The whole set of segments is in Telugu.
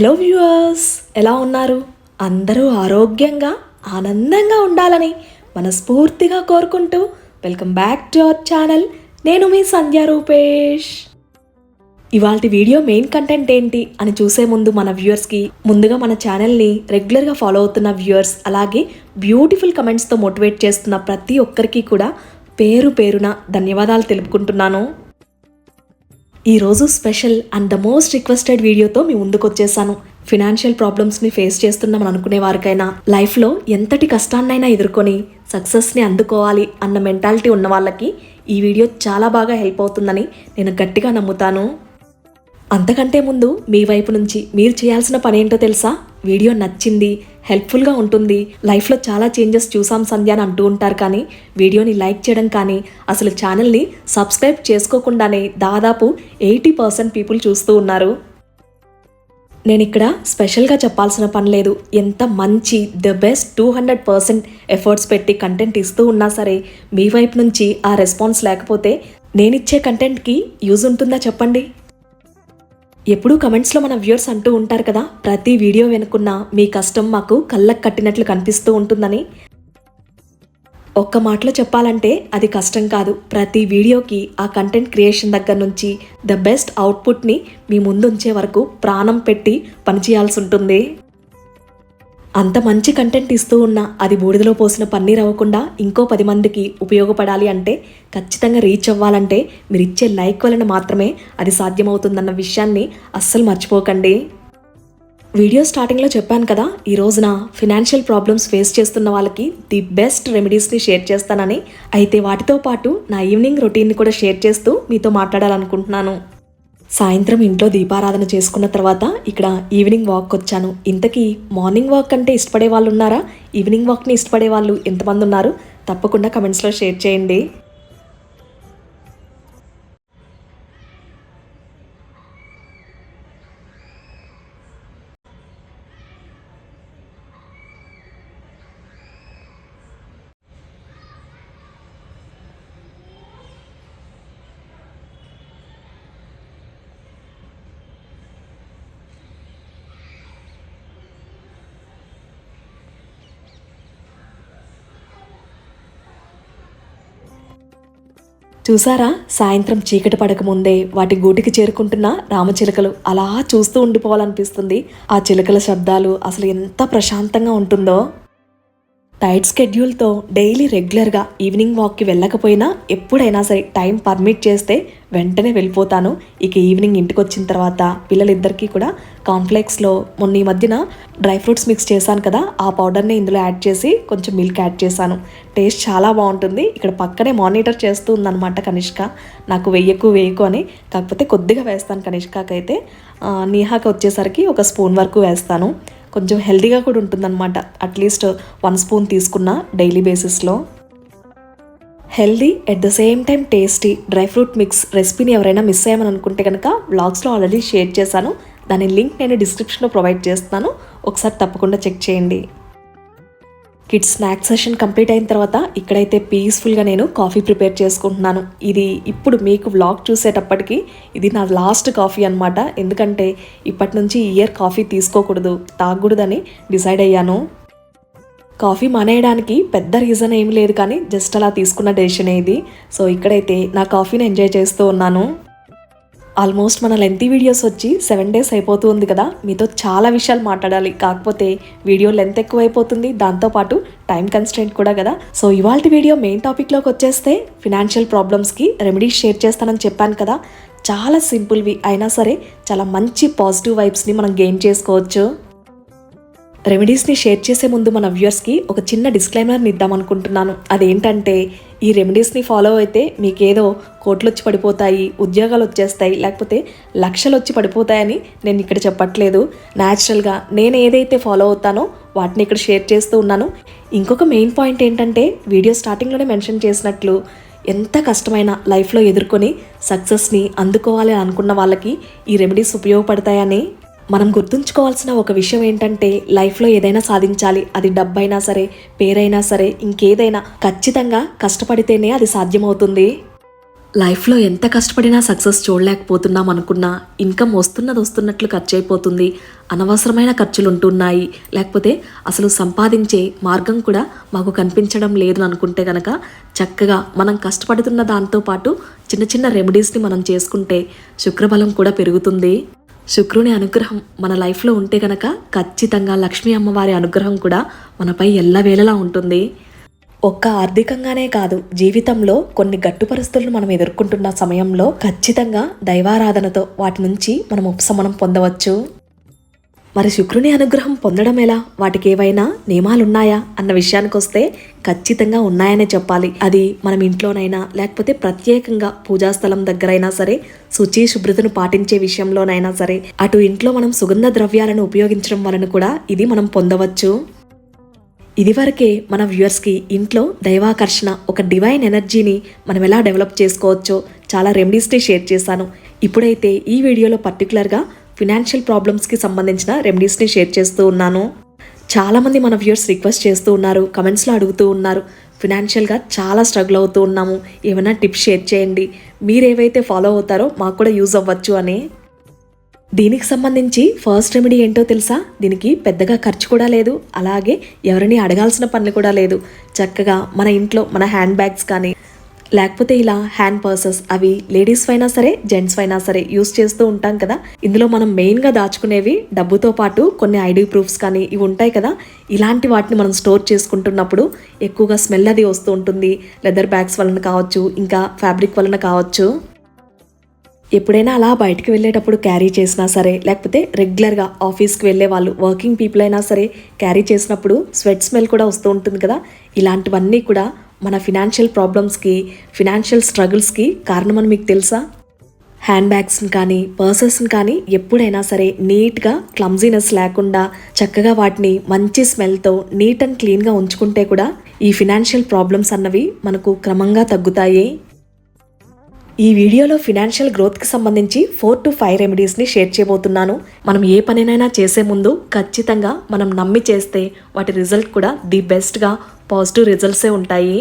హలో వ్యూవర్స్ ఎలా ఉన్నారు? అందరూ ఆరోగ్యంగా ఆనందంగా ఉండాలని మనస్ఫూర్తిగా కోరుకుంటూ welcome back to our channel. నేను మీ సంధ్య రూపేష్. ఇవాళ వీడియో మెయిన్ కంటెంట్ ఏంటి అని చూసే ముందు మన వ్యూవర్స్కి ముందుగా మన ఛానల్ని రెగ్యులర్గా ఫాలో అవుతున్న వ్యూవర్స్ అలాగే బ్యూటిఫుల్ కమెంట్స్తో మోటివేట్ చేస్తున్న ప్రతి ఒక్కరికి కూడా పేరు పేరున ధన్యవాదాలు తెలుపుకుంటున్నాను. ఈరోజు special and the most requested వీడియోతో మీ ముందుకు వచ్చేసాను ఫినాన్షియల్ ప్రాబ్లమ్స్ని ఫేస్ చేస్తున్నాం అనుకునే వారికైనా లైఫ్లో ఎంతటి కష్టాన్నైనా ఎదుర్కొని సక్సెస్ని అందుకోవాలి అన్న మెంటాలిటీ ఉన్న వాళ్ళకి ఈ వీడియో చాలా బాగా హెల్ప్ అవుతుందని నేను గట్టిగా నమ్ముతాను. అంతకంటే ముందు మీ వైపు నుంచి మీరు చేయాల్సిన పని ఏంటో తెలుసా? వీడియో నచ్చింది హెల్ప్ఫుల్గా ఉంటుంది. లైఫ్లో చాలా చేంజెస్ చూసాం సంధ్య అని అంటూ ఉంటారు కానీ వీడియోని లైక్ చేయడం కానీ అసలు ఛానల్ని సబ్స్క్రైబ్ చేసుకోకుండానే దాదాపు ఎయిటీ పర్సెంట్ పీపుల్ చూస్తూ ఉన్నారు. నేను ఇక్కడ స్పెషల్గా చెప్పాల్సిన పని లేదు. ఎంత మంచి the best two hundred percent efforts పెట్టి కంటెంట్ ఇస్తూ ఉన్నా సరే మీ వైపు నుంచి ఆ రెస్పాన్స్ లేకపోతే నేనిచ్చే కంటెంట్కి యూజ్ ఉంటుందా చెప్పండి? ఎప్పుడూ కమెంట్స్లో మన వ్యూర్స్ అంటూ ఉంటారు కదా ప్రతి వీడియో వెనుకున్న మీ కష్టం మాకు కళ్ళకు కట్టినట్లు కనిపిస్తూ ఉంటుందని. ఒక్క మాటలో చెప్పాలంటే అది కష్టం కాదు. ప్రతి వీడియోకి ఆ కంటెంట్ క్రియేషన్ దగ్గర నుంచి ద బెస్ట్ అవుట్పుట్ని మీ ముందుంచే వరకు ప్రాణం పెట్టి పనిచేయాల్సి ఉంటుంది. అంత మంచి కంటెంట్ ఇస్తూ ఉన్నా అది బూడిదలో పోసిన పన్నీర్ అవ్వకుండా ఇంకో పది మందికి ఉపయోగపడాలి అంటే ఖచ్చితంగా రీచ్ అవ్వాలంటే మీరు ఇచ్చే లైక్ వలన మాత్రమే అది సాధ్యమవుతుందన్న విషయాన్ని అస్సలు మర్చిపోకండి. వీడియో స్టార్టింగ్లో చెప్పాను కదా ఈ రోజున ఫినాన్షియల్ ప్రాబ్లమ్స్ ఫేస్ చేస్తున్న వాళ్ళకి ది బెస్ట్ రెమెడీస్ని షేర్ చేస్తానని అయితే వాటితో పాటు నా ఈవినింగ్ రొటీన్ని కూడా షేర్ చేస్తూ మీతో మాట్లాడాలనుకుంటున్నాను. సాయంత్రం ఇంట్లో దీపారాధన చేసుకున్న తర్వాత ఇక్కడ ఈవినింగ్ వాక్ వచ్చాను. ఇంతకీ మార్నింగ్ వాక్ అంటే ఇష్టపడే వాళ్ళు ఉన్నారా ఈవినింగ్ వాక్ని ఇష్టపడే వాళ్ళు ఎంతమంది ఉన్నారు? తప్పకుండా కమెంట్స్లో షేర్ చేయండి. చూసారా? సాయంత్రం చీకటి పడక ముందే వాటి గూటికి చేరుకుంటున్న రామచిలుకలు అలా చూస్తూ ఉండిపోవాలనిపిస్తుంది. ఆ చిలుకల శబ్దాలు అసలు ఎంత ప్రశాంతంగా ఉంటుందో. టైట్ స్కెడ్యూల్తో డైలీ రెగ్యులర్గా ఈవినింగ్ వాక్కి వెళ్ళకపోయినా ఎప్పుడైనా సరే టైం పర్మిట్ చేస్తే వెంటనే వెళ్ళిపోతాను. ఇక ఈవినింగ్ ఇంటికి వచ్చిన తర్వాత పిల్లలిద్దరికీ కూడా కాంప్లెక్స్లో మొన్న ఈ మధ్యన డ్రై ఫ్రూట్స్ మిక్స్ చేశాను కదా ఆ పౌడర్ని ఇందులో యాడ్ చేసి కొంచెం మిల్క్ యాడ్ చేశాను. టేస్ట్ చాలా బాగుంటుంది. ఇక్కడ పక్కనే మానిటర్ చేస్తూ ఉందన్నమాట కనిష్క. నాకు వెయ్యకు వేయకు అని. కాకపోతే కొద్దిగా వేస్తాను కనిష్కకైతే. నీహాకి వచ్చేసరికి ఒక స్పూన్ వరకు వేస్తాను. కొంచెం హెల్దీగా కూడా ఉంటుందన్నమాట. అట్లీస్ట్ వన్ స్పూన్ తీసుకున్న డైలీ బేసిస్లో healthy at the same time tasty dry fruit mix రెసిపీని ఎవరైనా మిస్ అయ్యామని అనుకుంటే కనుక బ్లాగ్స్లో ఆల్రెడీ షేర్ చేశాను. దాని లింక్ నేను డిస్క్రిప్షన్లో ప్రొవైడ్ చేస్తాను ఒకసారి తప్పకుండా చెక్ చేయండి. కిడ్స్ స్నాక్ సెషన్ కంప్లీట్ అయిన తర్వాత ఇక్కడైతే పీస్ఫుల్గా నేను కాఫీ ప్రిపేర్ చేసుకుంటున్నాను. ఇది ఇప్పుడు మీకు వ్లాగ్ చూసేటప్పటికి ఇది నా లాస్ట్ కాఫీ అనమాట ఎందుకంటే ఇప్పటి నుంచి ఇయర్ కాఫీ తీసుకోకూడదు తాగకూడదని డిసైడ్ అయ్యాను. కాఫీ మానేయడానికి పెద్ద రీజన్ ఏం లేదు కానీ జస్ట్ అలా తీసుకున్న డెసిషన్ ఇది. సో ఇక్కడైతే నా కాఫీని ఎంజాయ్ చేస్తూ ఉన్నాను. ఆల్మోస్ట్ మన లెంతీ వీడియోస్ వచ్చి సెవెన్ డేస్ అయిపోతుంది కదా. మీతో చాలా విషయాలు మాట్లాడాలి. కాకపోతే వీడియో లెంత్ ఎక్కువైపోతుంది. దాంతోపాటు టైం కన్స్టెంట్ కూడా కదా. సో ఇవాళ వీడియో మెయిన్ టాపిక్లోకి వచ్చేస్తే ఫినాన్షియల్ ప్రాబ్లమ్స్కి రెమెడీస్ షేర్ చేస్తానని చెప్పాను కదా. చాలా సింపుల్వి అయినా సరే చాలా మంచి పాజిటివ్ వైబ్స్ని మనం గెయిన్ చేసుకోవచ్చు. రెమెడీస్ని షేర్ చేసే ముందు మన వ్యూయర్స్కి ఒక చిన్న డిస్క్లైమర్ని ఇద్దాం అనుకుంటున్నాను. అదేంటంటే ఈ రెమెడీస్ని ఫాలో అయితే మీకేదో కోట్లు వచ్చి పడిపోతాయి ఉద్యోగాలు వచ్చేస్తాయి లేకపోతే లక్షలు వచ్చి పడిపోతాయని నేను ఇక్కడ చెప్పట్లేదు. న్యాచురల్గా నేను ఏదైతే ఫాలో అవుతానో వాటిని ఇక్కడ షేర్ చేస్తూ ఉన్నాను. ఇంకొక మెయిన్ పాయింట్ ఏంటంటే వీడియో స్టార్టింగ్లోనే మెన్షన్ చేసినట్లు ఎంత కష్టమైన లైఫ్లో ఎదుర్కొని సక్సెస్ని అందుకోవాలి అని అనుకున్న వాళ్ళకి ఈ రెమెడీస్ ఉపయోగపడతాయని మనం గుర్తుంచుకోవాల్సిన ఒక విషయం ఏంటంటే లైఫ్లో ఏదైనా సాధించాలి. అది డబ్బైనా సరే పేరైనా సరే ఇంకేదైనా ఖచ్చితంగా కష్టపడితేనే అది సాధ్యమవుతుంది. లైఫ్లో ఎంత కష్టపడినా సక్సెస్ చూడలేకపోతున్నాం అనుకున్నా ఇన్కమ్ వస్తున్నది వస్తున్నట్లు ఖర్చు అయిపోతుంది అనవసరమైన ఖర్చులు ఉంటున్నాయి లేకపోతే అసలు సంపాదించే మార్గం కూడా మాకు కనిపించడం లేదు అనుకుంటే కనుక చక్కగా మనం కష్టపడుతున్న దాంతో పాటు చిన్న చిన్న రెమెడీస్ని మనం చేసుకుంటే శుక్రబలం కూడా పెరుగుతుంది. శుక్రుని అనుగ్రహం మన లైఫ్లో ఉంటే కనుక ఖచ్చితంగా లక్ష్మీ అమ్మవారి అనుగ్రహం కూడా మనపై ఎల్లవేళలా ఉంటుంది. ఒక్క ఆర్థికంగానే కాదు జీవితంలో కొన్ని గట్టు పరిస్థితులను మనం ఎదుర్కొంటున్న సమయంలో ఖచ్చితంగా దైవారాధనతో వాటి నుంచి మనం ఉపశమనం పొందవచ్చు. మరి శుక్రుని అనుగ్రహం పొందడం ఎలా? వాటికి ఏవైనా నియమాలున్నాయా? అన్న విషయానికి వస్తే ఖచ్చితంగా ఉన్నాయనే చెప్పాలి. అది మనం ఇంట్లోనైనా లేకపోతే ప్రత్యేకంగా పూజాస్థలం దగ్గరైనా సరే శుచి శుభ్రతను పాటించే విషయంలోనైనా సరే అటు ఇంట్లో మనం సుగంధ ద్రవ్యాలను ఉపయోగించడం వలన కూడా ఇది మనం పొందవచ్చు. ఇదివరకే మన వ్యూవర్స్కి ఇంట్లో దైవాకర్షణ ఒక డివైన్ ఎనర్జీని మనం ఎలా డెవలప్ చేసుకోవచ్చో చాలా రెమెడీస్ని షేర్ చేశాను. ఇప్పుడైతే ఈ వీడియోలో పర్టికులర్గా ఫినాన్షియల్ ప్రాబ్లమ్స్కి సంబంధించిన రెమెడీస్ని షేర్ చేస్తూ ఉన్నాను. చాలామంది మన వ్యూర్స్ రిక్వెస్ట్ చేస్తూ ఉన్నారు కమెంట్స్లో అడుగుతూ ఉన్నారు. ఫినాన్షియల్గా చాలా స్ట్రగుల్ అవుతూ ఉన్నాము. ఏమైనా టిప్స్ షేర్ చేయండి. మీరు ఏవైతే ఫాలో అవుతారో మాకు కూడా యూజ్ అవ్వచ్చు అని. దీనికి సంబంధించి ఫస్ట్ రెమెడీ ఏంటో తెలుసా? దీనికి పెద్దగా ఖర్చు కూడా లేదు. అలాగే ఎవరిని అడగాల్సిన పని కూడా లేదు. చక్కగా మన ఇంట్లో మన హ్యాండ్ బ్యాగ్స్ కానీ లేకపోతే ఇలా హ్యాండ్ పర్సెస్ అవి లేడీస్ అయినా సరే జెంట్స్ అయినా సరే యూస్ చేస్తూ ఉంటాం కదా. ఇందులో మనం మెయిన్గా దాచుకునేవి డబ్బుతో పాటు కొన్ని ఐడి ప్రూఫ్స్ కానీ ఇవి ఉంటాయి కదా. ఇలాంటి వాటిని మనం స్టోర్ చేసుకుంటున్నప్పుడు ఎక్కువగా స్మెల్ అది వస్తూ ఉంటుంది. లెదర్ బ్యాగ్స్ వలన కావచ్చు ఇంకా ఫ్యాబ్రిక్ వలన కావచ్చు. ఎప్పుడైనా అలా బయటకు వెళ్ళేటప్పుడు క్యారీ చేసినా సరే లేకపోతే రెగ్యులర్గా ఆఫీస్కి వెళ్ళే వాళ్ళు వర్కింగ్ పీపుల్ అయినా సరే క్యారీ చేసినప్పుడు స్వెట్ స్మెల్ కూడా వస్తూ ఉంటుంది కదా. ఇలాంటివన్నీ కూడా మన ఫినాన్షియల్ ప్రాబ్లమ్స్కి ఫినాన్షియల్ స్ట్రగుల్స్కి కారణమని మీకు తెలుసా? హ్యాండ్ బ్యాగ్స్ని కానీ పర్సెస్ని కానీ ఎప్పుడైనా సరే నీట్గా క్లమ్జీనెస్ లేకుండా చక్కగా వాటిని మంచి స్మెల్తో నీట్ అండ్ క్లీన్గా ఉంచుకుంటే కూడా ఈ ఫినాన్షియల్ ప్రాబ్లమ్స్ అన్నవి మనకు క్రమంగా తగ్గుతాయి. ఈ వీడియోలో ఫినాన్షియల్ గ్రోత్కి సంబంధించి ఫోర్ టు ఫైవ్ రెమెడీస్ని షేర్ చేయబోతున్నాను. మనం ఏ పనినైనా చేసే ముందు ఖచ్చితంగా మనం నమ్మి చేస్తే వాటి రిజల్ట్ కూడా ది బెస్ట్గా పాజిటివ్ రిజల్ట్సే ఉంటాయి.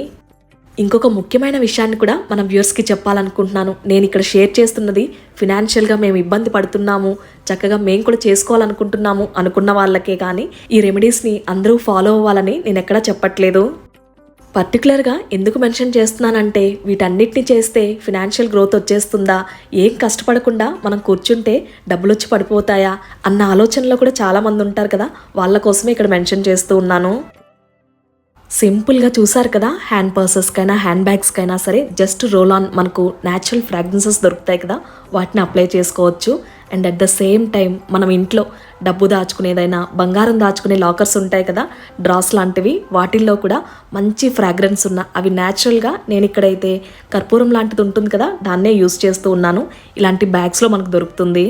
ఇంకొక ముఖ్యమైన విషయాన్ని కూడా మనం వ్యూర్స్కి చెప్పాలనుకుంటున్నాను. నేను ఇక్కడ షేర్ చేస్తున్నది ఫినాన్షియల్గా మేము ఇబ్బంది పడుతున్నాము. చక్కగా మేము కూడా చేసుకోవాలనుకుంటున్నాము అనుకున్న వాళ్ళకే కానీ ఈ రెమెడీస్ని అందరూ ఫాలో అవ్వాలని నేను ఎక్కడా చెప్పట్లేదు. పర్టికులర్గా ఎందుకు మెన్షన్ చేస్తున్నానంటే వీటన్నిటిని చేస్తే ఫినాన్షియల్ గ్రోత్ వచ్చేస్తుందా? ఏం కష్టపడకుండా మనం కూర్చుంటే డబ్బులు వచ్చి పడిపోతాయా? అన్న ఆలోచనలో కూడా చాలామంది ఉంటారు కదా వాళ్ళ కోసమే ఇక్కడ మెన్షన్ చేస్తూ ఉన్నాను. సింపుల్గా చూసారు కదా హ్యాండ్ పర్సెస్కైనా హ్యాండ్ బ్యాగ్స్కైనా సరే జస్ట్ రోల్ ఆన్ మనకు న్యాచురల్ ఫ్రాగ్రెన్సెస్ దొరుకుతాయి కదా వాటిని అప్లై చేసుకోవచ్చు. And at the same time మనం ఇంట్లో డబ్బు దాచుకునేదైనా బంగారం దాచుకునే లాకర్స్ ఉంటాయి కదా డ్రాస్ లాంటివి వాటిల్లో కూడా మంచి ఫ్రాగ్రెన్స్ ఉన్న అవి న్యాచురల్గా నేను ఇక్కడైతే కర్పూరం లాంటిది ఉంటుంది కదా దాన్నే యూస్ చేస్తూ ఉన్నాను. ఇలాంటి బ్యాగ్స్లో మనకు దొరుకుతుంది.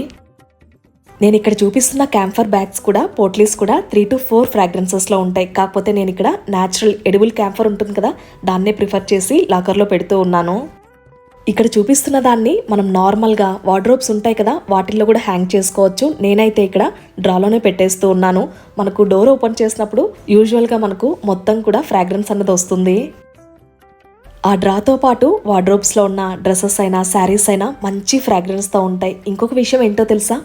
నేను ఇక్కడ చూపిస్తున్న క్యాంఫర్ బ్యాగ్స్ కూడా పోట్లీస్ కూడా త్రీ టు ఫోర్ ఫ్రాగ్రెన్సెస్లో ఉంటాయి. కాకపోతే నేను ఇక్కడ న్యాచురల్ ఎడిబుల్ క్యాంఫర్ ఉంటుంది కదా దాన్నే ప్రిఫర్ చేసి లాకర్లో పెడుతూ ఉన్నాను. ఇక్కడ చూపిస్తున్న దాన్ని మనం నార్మల్గా వార్డ్రోబ్స్ ఉంటాయి కదా వాటిల్లో కూడా హ్యాంగ్ చేసుకోవచ్చు. నేనైతే ఇక్కడ డ్రాలోనే పెట్టేస్తూ ఉన్నాను. మనకు డోర్ ఓపెన్ చేసినప్పుడు యూజువల్గా మనకు మొత్తం కూడా ఫ్రాగ్రెన్స్ అన్నది వస్తుంది. ఆ డ్రాతో పాటు వార్డ్రోబ్స్లో ఉన్న డ్రెస్సెస్ అయినా శారీస్ అయినా మంచి ఫ్రాగ్రెన్స్తో ఉంటాయి. ఇంకొక విషయం ఏంటో తెలుసా?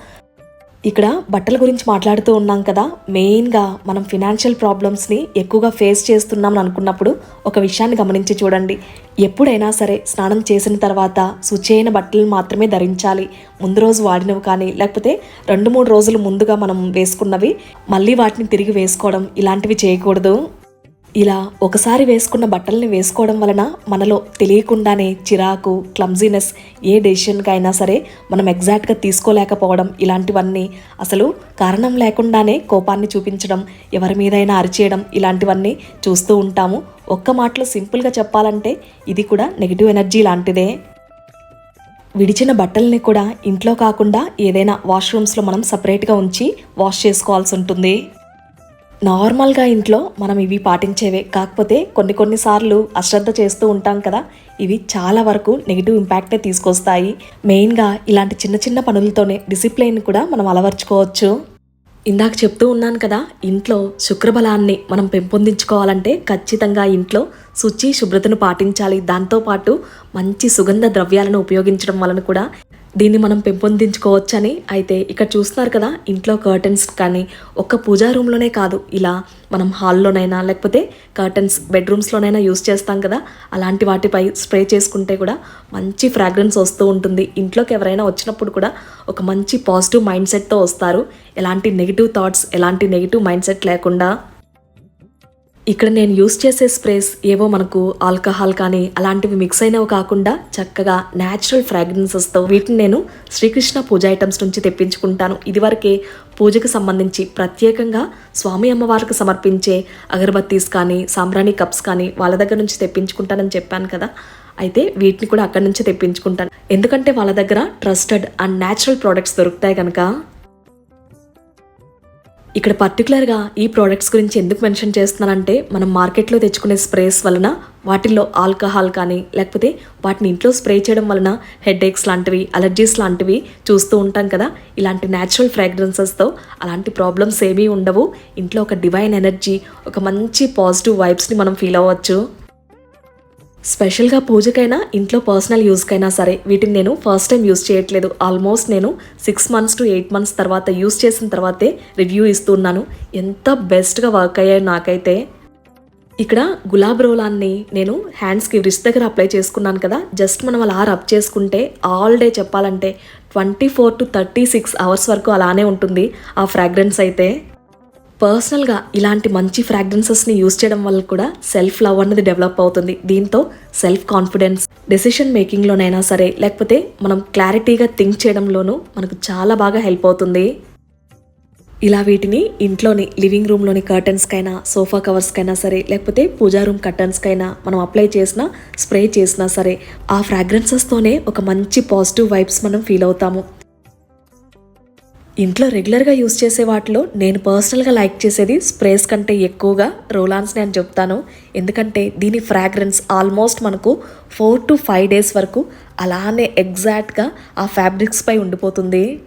ఇక్కడ బట్టల గురించి మాట్లాడుతూ ఉన్నాం కదా. మెయిన్గా మనం ఫినాన్షియల్ ప్రాబ్లమ్స్ని ఎక్కువగా ఫేస్ చేస్తున్నాం అనుకున్నప్పుడు ఒక విషయాన్ని గమనించి చూడండి. ఎప్పుడైనా సరే స్నానం చేసిన తర్వాత శుచైన బట్టలు మాత్రమే ధరించాలి. ముందు రోజు వాడినవి కానీ లేకపోతే రెండు మూడు రోజులు ముందుగా మనం వేసుకున్నవి మళ్ళీ వాటిని తిరిగి వేసుకోవడం ఇలాంటివి చేయకూడదు. ఇలా ఒకసారి వేసుకున్న బట్టల్ని వేసుకోవడం వలన మనలో తెలియకుండానే చిరాకు క్లమ్జీనెస్ ఏ డెసిషన్కి అయినా సరే మనం ఎగ్జాక్ట్గా తీసుకోలేకపోవడం ఇలాంటివన్నీ అసలు కారణం లేకుండానే కోపాన్ని చూపించడం ఎవరి మీదైనా అరిచేయడం ఇలాంటివన్నీ చూస్తూ ఉంటాము. ఒక్క మాటలో సింపుల్గా చెప్పాలంటే ఇది కూడా నెగిటివ్ ఎనర్జీ లాంటిదే. విడిచిన బట్టల్ని కూడా ఇంట్లో కాకుండా ఏదైనా వాష్రూమ్స్లో మనం సపరేట్గా ఉంచి వాష్ చేసుకోవాల్సి ఉంటుంది. నార్మల్గా ఇంట్లో మనం ఇవి పాటించేవే. కాకపోతే కొన్ని కొన్నిసార్లు అశ్రద్ధ చేస్తూ ఉంటాం కదా ఇవి చాలా వరకు నెగిటివ్ ఇంపాక్టే తీసుకొస్తాయి. మెయిన్గా ఇలాంటి చిన్న చిన్న పనులతోనే డిసిప్లైన్ కూడా మనం అలవర్చుకోవచ్చు. ఇందాక చెప్తూ ఉన్నాను కదా ఇంట్లో శుక్రబలాన్ని మనం పెంపొందించుకోవాలంటే ఖచ్చితంగా ఇంట్లో శుచి శుభ్రతను పాటించాలి. దాంతోపాటు మంచి సుగంధ ద్రవ్యాలను ఉపయోగించడం వలన కూడా దీన్ని మనం పెంపొందించుకోవచ్చని అయితే ఇక్కడ చూస్తున్నారు కదా ఇంట్లో కర్టన్స్ కానీ ఒక్క పూజా రూమ్లోనే కాదు ఇలా మనం హాల్లోనైనా లేకపోతే కర్టన్స్ బెడ్రూమ్స్లోనైనా యూస్ చేస్తాం కదా అలాంటి వాటిపై స్ప్రే చేసుకుంటే కూడా మంచి ఫ్రాగ్రెన్స్ వస్తూ ఉంటుంది. ఇంట్లోకి ఎవరైనా వచ్చినప్పుడు కూడా ఒక మంచి పాజిటివ్ మైండ్ సెట్తో వస్తారు. ఎలాంటి నెగిటివ్ థాట్స్ ఎలాంటి నెగిటివ్ మైండ్ సెట్ లేకుండా ఇక్కడ నేను యూస్ చేసే స్ప్రేస్ ఏవో మనకు ఆల్కహాల్ కానీ అలాంటివి మిక్స్ అయినవి కాకుండా చక్కగా న్యాచురల్ ఫ్రాగ్రెన్సెస్తో వీటిని నేను శ్రీకృష్ణ పూజ ఐటమ్స్ నుంచి తెప్పించుకుంటాను. ఇదివరకే పూజకు సంబంధించి ప్రత్యేకంగా స్వామి అమ్మవారికి సమర్పించే అగరబత్తీస్ కానీ సాంబ్రాణి కప్స్ కానీ వాళ్ళ దగ్గర నుంచి తెప్పించుకుంటానని చెప్పాను కదా. అయితే వీటిని కూడా అక్కడి నుంచి తెప్పించుకుంటాను. ఎందుకంటే వాళ్ళ దగ్గర ట్రస్టెడ్ అండ్ న్యాచురల్ ప్రోడక్ట్స్ దొరుకుతాయి కనుక ఇక్కడ పర్టికులర్గా ఈ ప్రోడక్ట్స్ గురించి ఎందుకు మెన్షన్ చేస్తున్నానంటే మనం మార్కెట్లో తెచ్చుకునే స్ప్రేస్ వలన వాటిల్లో ఆల్కహాల్ కానీ లేకపోతే వాటిని ఇంట్లో స్ప్రే చేయడం వలన హెడేక్స్ లాంటివి అలర్జీస్ లాంటివి చూస్తూ ఉంటాం కదా. ఇలాంటి న్యాచురల్ ఫ్రాగ్రెన్సెస్తో అలాంటి ప్రాబ్లమ్స్ ఏమీ ఉండవు. ఇంట్లో ఒక డివైన్ ఎనర్జీ ఒక మంచి పాజిటివ్ వైబ్స్ని మనం ఫీల్ అవ్వచ్చు. స్పెషల్గా పూజకైనా ఇంట్లో పర్సనల్ యూస్కైనా సరే వీటిని నేను ఫస్ట్ టైం యూజ్ చేయట్లేదు. ఆల్మోస్ట్ నేను six months to eight months తర్వాత యూస్ చేసిన తర్వాతే రివ్యూ ఇస్తున్నాను ఎంత బెస్ట్గా వర్క్ అయ్యాయి నాకైతే. ఇక్కడ గులాబ్ రోలాన్ని నేను హ్యాండ్స్కి రిస్ట్ దగ్గర అప్లై చేసుకున్నాను కదా జస్ట్ మనం అలా రబ్ చేసుకుంటే ఆల్ డే చెప్పాలంటే twenty four to thirty six hours వరకు అలానే ఉంటుంది ఆ ఫ్రాగ్రెన్స్ అయితే. పర్సనల్గా ఇలాంటి మంచి ఫ్రాగ్రెన్సెస్ని యూస్ చేయడం వల్ల కూడా సెల్ఫ్ లవ్ అన్నది డెవలప్ అవుతుంది. దీంతో సెల్ఫ్ కాన్ఫిడెన్స్ డెసిషన్ మేకింగ్లోనైనా సరే లేకపోతే మనం క్లారిటీగా థింక్ చేయడంలోనూ మనకు చాలా బాగా హెల్ప్ అవుతుంది. ఇలా వీటిని ఇంట్లోని లివింగ్ రూమ్లోని కర్టన్స్కైనా సోఫా కవర్స్కైనా సరే లేకపోతే పూజా రూమ్ కర్టన్స్కైనా మనం అప్లై చేసినా స్ప్రే చేసినా సరే ఆ ఫ్రాగ్రెన్సెస్తోనే ఒక మంచి పాజిటివ్ వైబ్స్ మనం ఫీల్ అవుతాము. ఇంట్లో రెగ్యులర్గా యూస్ చేసే వాటిలో నేను పర్సనల్గా లైక్ చేసేది స్ప్రేస్ కంటే ఎక్కువగా రోలాన్స్ని అని చెప్తాను. ఎందుకంటే దీని ఫ్రాగ్రెన్స్ ఆల్మోస్ట్ మనకు ఫోర్ టు ఫైవ్ డేస్ వరకు అలానే ఎగ్జాక్ట్గా ఆ ఫ్యాబ్రిక్స్పై ఉండిపోతుంది.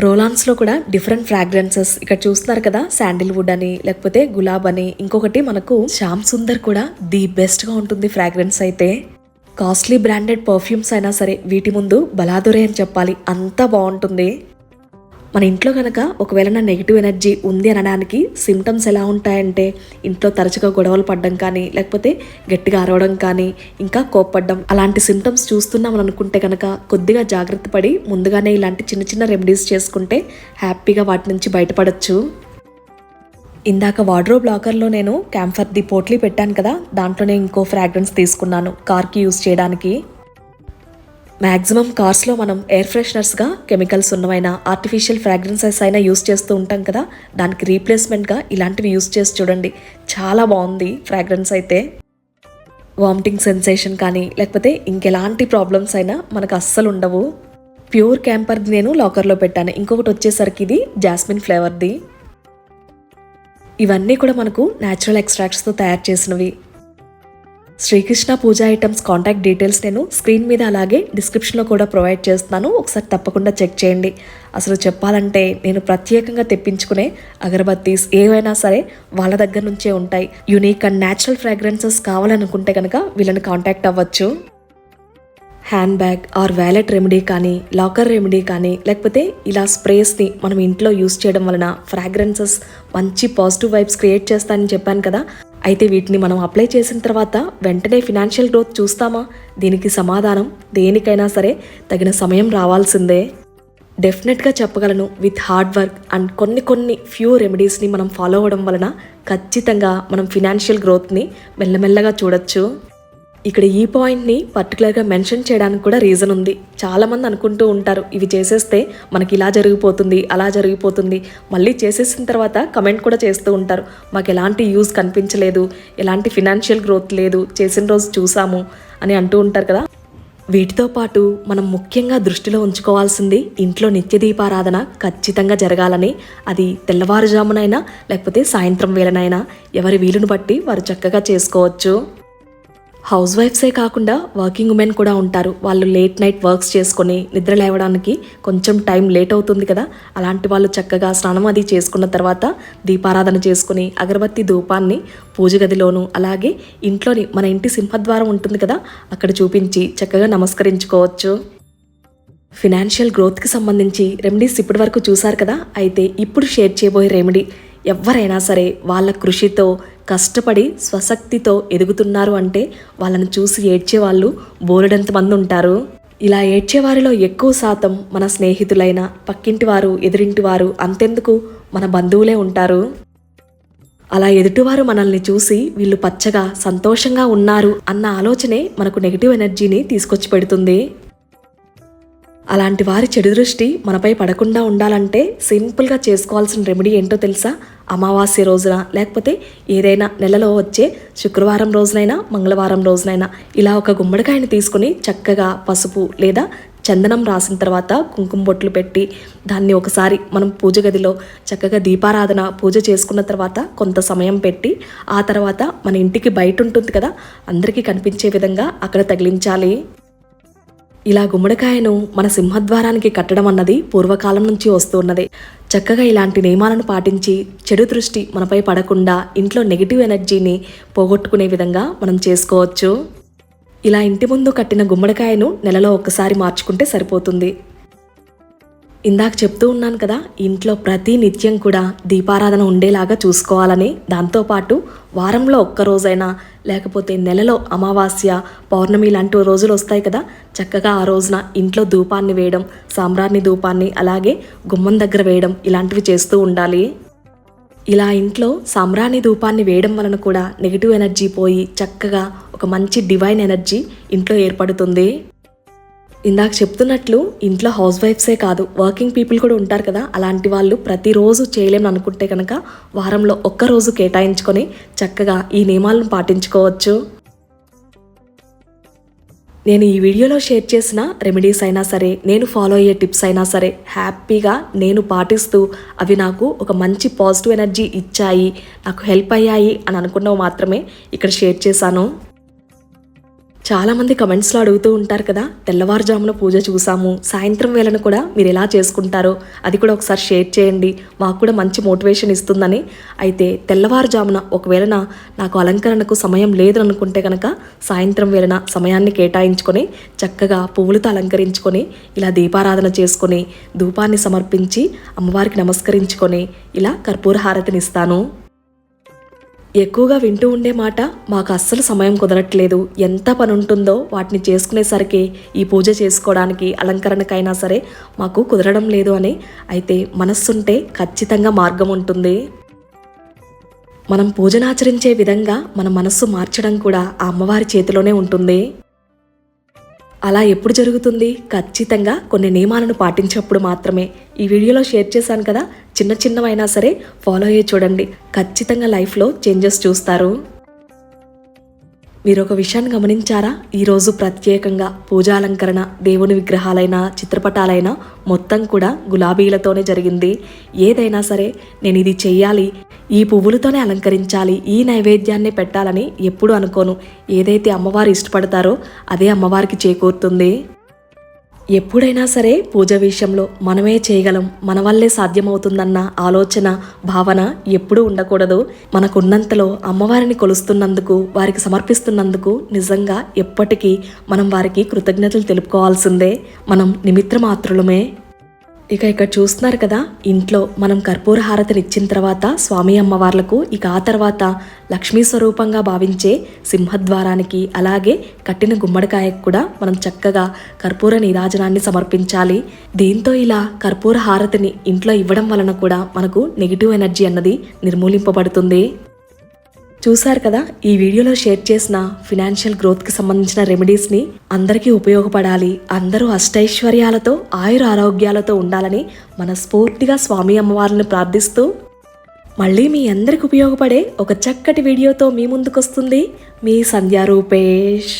రోలాన్స్లో కూడా డిఫరెంట్ ఫ్రాగ్రెన్సెస్. ఇక్కడ చూస్తున్నారు కదా శాండిల్వుడ్ అని లేకపోతే గులాబ్ అని. ఇంకొకటి మనకు శ్యామ్ సుందర్ కూడా ది బెస్ట్గా ఉంటుంది ఫ్రాగ్రెన్స్ అయితే. కాస్ట్లీ బ్రాండెడ్ పర్ఫ్యూమ్స్ అయినా సరే వీటి ముందు బలాదురే అని చెప్పాలి. అంత బాగుంటుంది. మన ఇంట్లో కనుక ఒకవేళ నా నెగిటివ్ ఎనర్జీ ఉంది అనడానికి సిమ్టమ్స్ ఎలా ఉంటాయంటే ఇంట్లో తరచుగా గొడవలు పడడం కానీ లేకపోతే గట్టిగా అరవడం కానీ ఇంకా కోప్పడడం అలాంటి సిమ్టమ్స్ చూస్తున్నామని అనుకుంటే కనుక కొద్దిగా జాగ్రత్త పడి ముందుగానే ఇలాంటి చిన్న చిన్న రెమెడీస్ చేసుకుంటే హ్యాపీగా వాటి నుంచి బయటపడచ్చు. ఇందాక వార్డ్రోబ్ లాకర్లో నేను క్యాంఫర్ ది పోట్లీ పెట్టాను కదా దాంట్లోనే ఇంకో ఫ్రాగ్రెన్స్ తీసుకున్నాను కార్కి యూజ్ చేయడానికి. మ్యాక్సిమం కార్స్లో మనం ఎయిర్ ఫ్రెషనర్స్గా కెమికల్స్ ఉన్నవైన ఆర్టిఫిషియల్ ఫ్రాగ్రెన్సెస్ అయినా యూస్ చేస్తూ ఉంటాం కదా దానికి రీప్లేస్మెంట్గా ఇలాంటివి యూస్ చేసి చూడండి. చాలా బాగుంది ఫ్రాగ్రెన్స్ అయితే. వామిటింగ్ సెన్సేషన్ కానీ లేకపోతే ఇంకెలాంటి ప్రాబ్లమ్స్ అయినా మనకు అస్సలు ఉండవు. ప్యూర్ క్యాంపర్ నేను లాకర్లో పెట్టాను. ఇంకొకటి వచ్చేసరికి ఇది జాస్మిన్ ఫ్లేవర్ది. ఇవన్నీ కూడా మనకు న్యాచురల్ ఎక్స్ట్రాక్ట్స్తో తయారు చేసినవి. Srikrishna Pooja items contact details నేను స్క్రీన్ మీద అలాగే డిస్క్రిప్షన్లో కూడా ప్రొవైడ్ చేస్తున్నాను. ఒకసారి తప్పకుండా చెక్ చేయండి. అసలు చెప్పాలంటే నేను ప్రత్యేకంగా తెప్పించుకునే అగరబత్తీస్ ఏవైనా సరే వాళ్ళ దగ్గర నుంచే ఉంటాయి. యూనిక్ అండ్ న్యాచురల్ ఫ్రాగ్రెన్సెస్ కావాలనుకుంటే కనుక వీళ్ళని కాంటాక్ట్ అవ్వచ్చు. Hand bag or wallet remedy కానీ లాకర్ రెమెడీ కానీ లేకపోతే ఇలా స్ప్రేస్ని మనం ఇంట్లో యూస్ చేయడం వలన ఫ్రాగ్రెన్సెస్ మంచి పాజిటివ్ వైబ్స్ క్రియేట్ చేస్తానని చెప్పాను కదా. అయితే వీటిని మనం అప్లై చేసిన తర్వాత వెంటనే ఫినాన్షియల్ గ్రోత్ చూస్తామా? దీనికి సమాధానం దేనికైనా సరే తగిన సమయం రావాల్సిందే. డెఫినెట్గా చెప్పగలను విత్ హార్డ్ వర్క్ అండ్ కొన్ని కొన్ని ఫ్యూ రెమెడీస్ని మనం ఫాలో అవ్వడం వలన ఖచ్చితంగా మనం ఫినాన్షియల్ గ్రోత్ని మెల్లమెల్లగా చూడొచ్చు. ఇక్కడ ఈ పాయింట్ని పర్టికులర్గా మెన్షన్ చేయడానికి కూడా రీజన్ ఉంది. చాలామంది అనుకుంటూ ఉంటారు ఇవి చేసేస్తే మనకి ఇలా జరిగిపోతుంది అలా జరిగిపోతుంది. మళ్ళీ చేసేసిన తర్వాత కమెంట్ కూడా చేస్తూ ఉంటారు. మాకు ఎలాంటి యూజ్ కనిపించలేదు ఎలాంటి ఫినాన్షియల్ గ్రోత్ లేదు చేసిన రోజు చూసాము అని అంటూ ఉంటారు కదా. వీటితో పాటు మనం ముఖ్యంగా దృష్టిలో ఉంచుకోవాల్సింది ఇంట్లో నిత్య దీపారాధన ఖచ్చితంగా జరగాలని అది తెల్లవారుజామునైనా లేకపోతే సాయంత్రం వేళనైనా ఎవరి వీలును బట్టి వారు చక్కగా చేసుకోవచ్చు. హౌస్ వైఫ్సే కాకుండా వర్కింగ్ ఉమెన్ కూడా ఉంటారు. వాళ్ళు లేట్ నైట్ వర్క్స్ చేసుకొని నిద్ర లేవడానికి కొంచెం టైం లేట్ అవుతుంది కదా. అలాంటి వాళ్ళు చక్కగా స్నానం అది చేసుకున్న తర్వాత దీపారాధన చేసుకుని అగరబత్తి ధూపాన్ని పూజ గదిలోను అలాగే ఇంట్లోని మన ఇంటి సింహద్వారం ఉంటుంది కదా అక్కడ చూపించి చక్కగా నమస్కరించుకోవచ్చు. ఫినాన్షియల్ గ్రోత్కి సంబంధించి రెమెడీస్ ఇప్పటి వరకు చూసారు కదా అయితే ఇప్పుడు షేర్ చేయబోయే రెమెడీ ఎవరైనా సరే వాళ్ళ కృషితో కష్టపడి స్వశక్తితో ఎదుగుతున్నారు అంటే వాళ్ళని చూసి ఏడ్చే వాళ్ళు బోలెడంత మంది ఉంటారు. ఇలా ఏడ్చే వారిలో ఎక్కువ శాతం మన స్నేహితులైన పక్కింటి వారు ఎదురింటి వారు అంతెందుకు మన బంధువులే ఉంటారు. అలా ఎదుటివారు మనల్ని చూసి వీళ్ళు పచ్చగా సంతోషంగా ఉన్నారు అన్న ఆలోచనే మనకు నెగిటివ్ ఎనర్జీని తీసుకొచ్చి పెడుతుంది. అలాంటి వారి చెడు దృష్టి మనపై పడకుండా ఉండాలంటే సింపుల్గా చేసుకోవాల్సిన రెమెడీ ఏంటో తెలుసా? అమావాస్య రోజున లేకపోతే ఏదైనా నెలలో వచ్చే శుక్రవారం రోజునైనా మంగళవారం రోజునైనా ఇలా ఒక గుమ్మడికాయని తీసుకుని చక్కగా పసుపు లేదా చందనం రాసిన తర్వాత కుంకుమ బొట్లు పెట్టి దాన్ని ఒకసారి మనం పూజ గదిలో చక్కగా దీపారాధన పూజ చేసుకున్న తర్వాత కొంత సమయం పెట్టి ఆ తర్వాత మన ఇంటికి బయట ఉంటుంది కదా అందరికీ కనిపించే విధంగా అక్కడ తగిలించాలి. ఇలా గుమ్మడికాయను మన సింహద్వారానికి కట్టడం అన్నది పూర్వకాలం నుంచి వస్తున్నది చక్కగా ఇలాంటి నియమాలను పాటించి చెడు దృష్టి మనపై పడకుండా ఇంట్లో నెగిటివ్ ఎనర్జీని పోగొట్టుకునే విధంగా మనం చేసుకోవచ్చు. ఇలా ఇంటి ముందు కట్టిన గుమ్మడికాయను నెలలో ఒక్కసారి మార్చుకుంటే సరిపోతుంది. ఇందాక చెప్తూ ఉన్నాను కదా ఇంట్లో ప్రతి నిత్యం కూడా దీపారాధన ఉండేలాగా చూసుకోవాలని దాంతోపాటు వారంలో ఒక్కరోజైనా లేకపోతే నెలలో అమావాస్య పౌర్ణమి లాంటి రోజులు వస్తాయి కదా? చక్కగా ఆ రోజున ఇంట్లో ధూపాన్ని వేయడం సాంబ్రాణి ధూపాన్ని అలాగే గుమ్మం దగ్గర వేయడం ఇలాంటివి చేస్తూ ఉండాలి. ఇలా ఇంట్లో సాంబ్రాణి ధూపాన్ని వేయడం వలన కూడా నెగిటివ్ ఎనర్జీ పోయి చక్కగా ఒక మంచి డివైన్ ఎనర్జీ ఇంట్లో ఏర్పడుతుంది. ఇందాక చెప్తున్నట్లు ఇంట్లో హౌస్ వైఫ్సే కాదు వర్కింగ్ పీపుల్ కూడా ఉంటారు కదా. అలాంటి వాళ్ళు ప్రతిరోజు చేయలేమని అనుకుంటే కనుక వారంలో ఒక్క రోజు కేటాయించుకొని చక్కగా ఈ నియమాలను పాటించుకోవచ్చు. నేను ఈ వీడియోలో షేర్ చేసిన రెమెడీస్ అయినా సరే నేను ఫాలో అయ్యే టిప్స్ అయినా సరే హ్యాపీగా నేను పాటిస్తూ అవి నాకు ఒక మంచి పాజిటివ్ ఎనర్జీ ఇచ్చాయి నాకు హెల్ప్ అయ్యాయి అని అనుకున్నవి మాత్రమే ఇక్కడ షేర్ చేశాను. చాలామంది కమెంట్స్లో అడుగుతూ ఉంటారు కదా తెల్లవారుజామున పూజ చూసాము సాయంత్రం వేళను కూడా మీరు ఎలా చేసుకుంటారో అది కూడా ఒకసారి షేర్ చేయండి మాకు కూడా మంచి మోటివేషన్ ఇస్తుందని. అయితే తెల్లవారుజామున ఒకవేళ నాకు అలంకరణకు సమయం లేదు అనుకుంటే కనుక సాయంత్రం వేళన సమయాన్ని కేటాయించుకొని చక్కగా పువ్వులతో అలంకరించుకొని ఇలా దీపారాధన చేసుకొని ధూపాన్ని సమర్పించి అమ్మవారికి నమస్కరించుకొని ఇలా కర్పూర హారతినిస్తాను ఎక్కువగా వింటూ ఉండే మాట మాకు అస్సలు సమయం కుదరట్లేదు. ఎంత పని ఉంటుందో వాటిని చేసుకునేసరికి ఈ పూజ చేసుకోవడానికి అలంకరణకైనా సరే మాకు కుదరడం లేదు అని అయితే మనస్సుంటే ఖచ్చితంగా మార్గం ఉంటుంది మనం పూజనాచరించే విధంగా మన మనస్సు మార్చడం కూడా ఆ అమ్మవారి చేతిలోనే ఉంటుంది. అలా ఎప్పుడు జరుగుతుంది? ఖచ్చితంగా కొన్ని నియమాలను పాటించినప్పుడు మాత్రమే. ఈ వీడియోలో షేర్ చేశాను కదా చిన్న చిన్నవైనా సరే ఫాలో అయ్యి చూడండి. ఖచ్చితంగా లైఫ్లో చేంజెస్ చూస్తారు. మీరు ఒక విషయాన్ని గమనించారా? ఈరోజు ప్రత్యేకంగా పూజాలంకరణ దేవుని విగ్రహాలైనా చిత్రపటాలైనా మొత్తం కూడా గులాబీలతోనే జరిగింది. ఏదైనా సరే నేను ఇది చెయ్యాలి ఈ పువ్వులతోనే అలంకరించాలి ఈ నైవేద్యాన్ని పెట్టాలని ఎప్పుడు అనుకోను. ఏదైతే అమ్మవారు ఇష్టపడతారో అదే అమ్మవారికి చేకూరుతుంది. ఎప్పుడైనా సరే పూజ విషయంలో మనమే చేయగలం మన వల్లే సాధ్యమవుతుందన్న ఆలోచన భావన ఎప్పుడూ ఉండకూడదు. మనకున్నంతలో అమ్మవారిని కొలుస్తున్నందుకు వారికి సమర్పిస్తున్నందుకు నిజంగా ఎప్పటికీ మనం వారికి కృతజ్ఞతలు తెలుపుకోవాల్సిందే. మనం నిమిత్రమాత్రులమే ఇక ఇక్కడ చూస్తున్నారు కదా ఇంట్లో మనం కర్పూర హారతిని ఇచ్చిన తర్వాత స్వామి అమ్మవార్లకు ఇక ఆ తర్వాత లక్ష్మీ స్వరూపంగా భావించే సింహద్వారానికి అలాగే కట్టిన గుమ్మడికాయకు కూడా మనం చక్కగా కర్పూర నీరాజనాన్ని సమర్పించాలి. దీంతో ఇలా కర్పూర హారతిని ఇంట్లో ఇవ్వడం వలన కూడా మనకు నెగిటివ్ ఎనర్జీ అన్నది నిర్మూలింపబడుతుంది. చూశారు కదా ఈ వీడియోలో షేర్ చేసిన ఫినాన్షియల్ గ్రోత్కి సంబంధించిన రెమెడీస్ని అందరికీ ఉపయోగపడాలి. అందరూ అష్టైశ్వర్యాలతో ఆయుర ఆరోగ్యాలతో ఉండాలని మనస్ఫూర్తిగా స్వామి అమ్మవారిని ప్రార్థిస్తూ మళ్ళీ మీ అందరికి ఉపయోగపడే ఒక చక్కటి వీడియోతో మీ ముందుకొస్తుంది మీ సంధ్యా రూపేష్